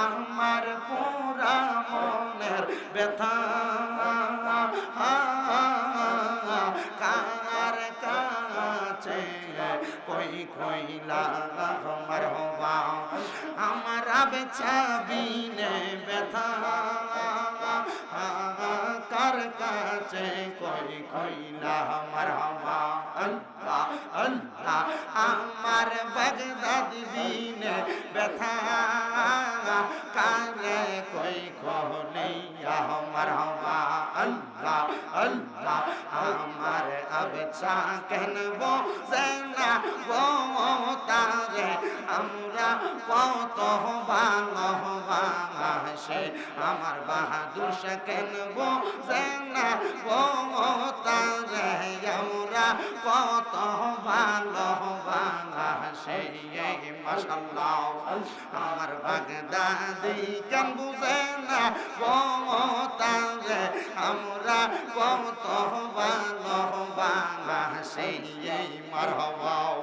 আমার পুরা মনের ব্যথা। কার কাছে কই কইলা আমার হবা আমার বেছা বিনে ব্যথা। কার কাছে কই কইলা আমার হবা আল্লাহ আল্লাহ, আমার বাগদাদ বিনে ব্যথা কারে কই কহলিয়া আমার হবা আল্লাহ আল্লাহ, আমার আবছা কেন বোঝেনা গো তারে আমরা কত ভালোবাসে আমার বাহাদুর সে কেন বোঝেনা গো তারে আমরা কত ভালোবাসে মাসাল্লাহ আমার বাগদাদি কেন বুঝে না গো তারে আমরা কত ভালোবাসে মারহবাও।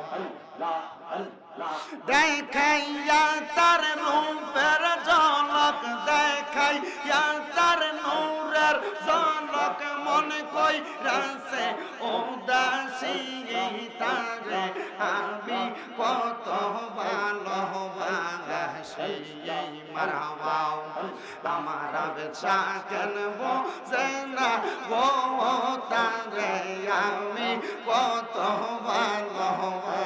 দেখাইয়া তার রূপের ঝলক, দেখাইয়া তার নূরের ঝলক, মন কই রাসে উদাসী তারে আমি কত আমার বেচা কেন বোঝে না গো তারে আমি কত ভালোবাসি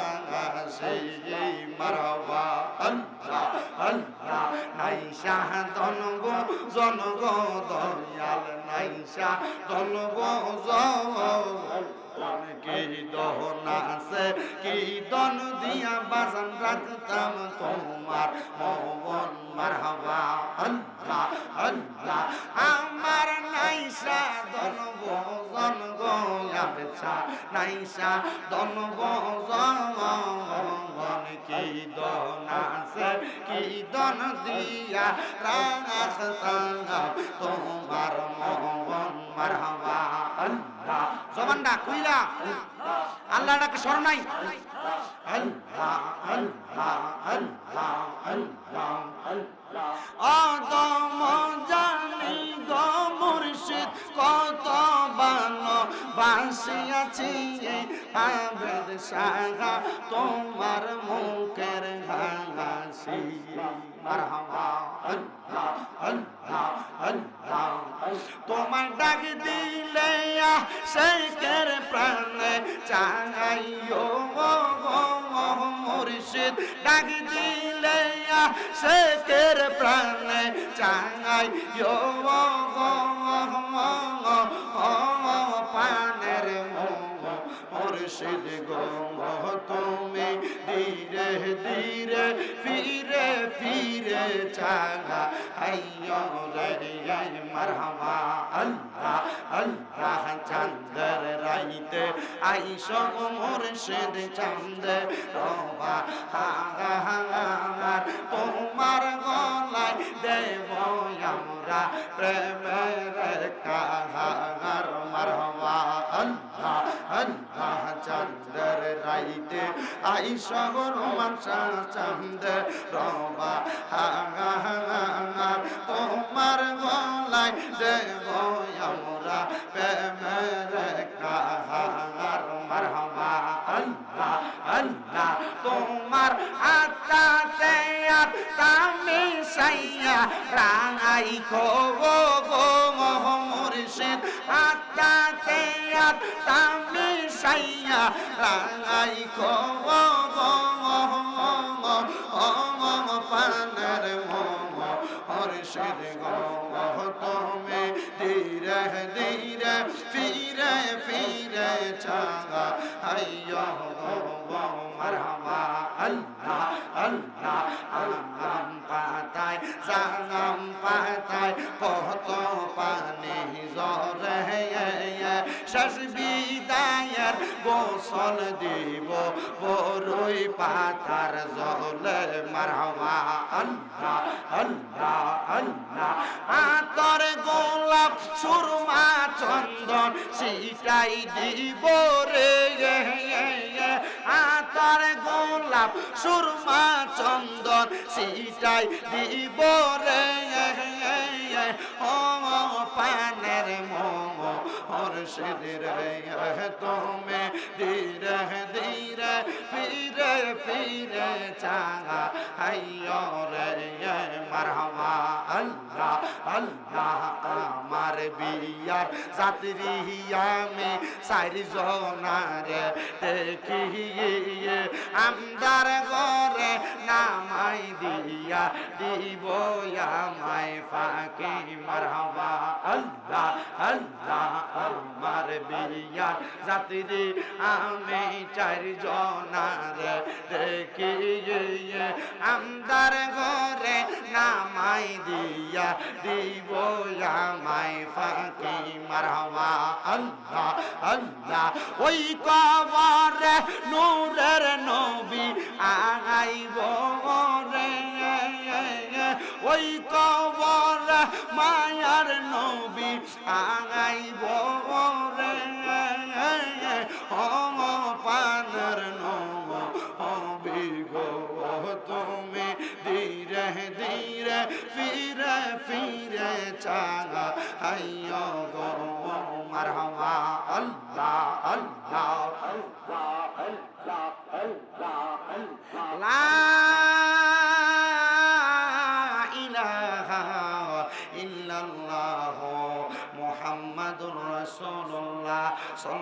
মারাবা আল্লাহ আল্লাহ নাই শাহদন গো, জন গো, দয়াল নাই শাহদন গো, জন কি দহনা আছে কি দন দিয়া বাজান রাখতাম তোমার? মন মারহাবা, আল্লাহ আল্লাহ। আমার নাইসা দন জন গো আবছা নাইসা দন জন কি দন আছে? কি দন দিয়া রাখতাম তোমার মন মারহাবা আল্লাহ। জবানটা কইলা আল্লাহ ডাকে নাই? আল্লাহ আল্লাহ আল্লাহ আল্লাহ আদম জানি গো মুর্শিদ বাসিয়াছি আবেদ সাহা তোমার মুখের হাসি মারহাবা, আল্লাহ আল্লাহ আল্লাহ। তোমার ডাক দিলে শেখের প্রাণে চাইও মুর্শিদ। ডাক দিলে শেখের প্রাণে চাইও মুর্শিদ গো তুমি ধীরে ধীরে ফিরে ফিরে চাগা আইয়ো রে মারহাবা, আল্লাহ আল্লাহ চন্দ্র রাইতে আইস মুর্শিদ চন্দ্র রবা হাঙ্গার তোমার গলায় দেব আমরা প্রেমের আইস রোমান চন্দ্র রবা হাঙ্গার তোমার গলায় দেব আমরা প্রেমের কাহার মারহাবা আল্লাহ আল্লাহ। তোমার আত্মাতে আত্মামি সাইয়া রাঙাই গো সাইয়া মর গো পানের মোম হর্ষিদ গো তুমি ধীরে ধীরে গোসল দিব, বরুই পাতার জলে মারহাবা আল্লাহ আল্লাহ আল্লাহ। আতর গোলাপ, সুরমা, চন্দন সিটাই দিব রে আতর গোলাপ, সুরমা, চন্দন সিটাই দিব রে ও পানের মোম রে তুমি ধীরে ধীরে ফিরে ফিরে চাঙা আইয় রে মারহামা আল্লাহ আল্লাহ। আমার বিয়ার যাত্রী আমি দেখিয়ে আমদার ঘরে নামাই দিয়া দিব আমায় ফাঁকি। মারহামা আল্লাহ আল্লাহ, আমার বিয়ার যাত্রী আমি চার জনারে দেখিয়ে আমদার ঘরে নামাই দিয়া দিব আমায় ফাঁকি মারহামা, আল্লাহ আল্লাহ। ওই কবরে নূরের নবী আগাইব রে। ওই কবর মায়ার নবী আগাইব রে। ও পানের নব হবি গো তুমি ধীরে ধীরে, ফিরে ফিরে حي مرحبا الله الله الله الله الله الله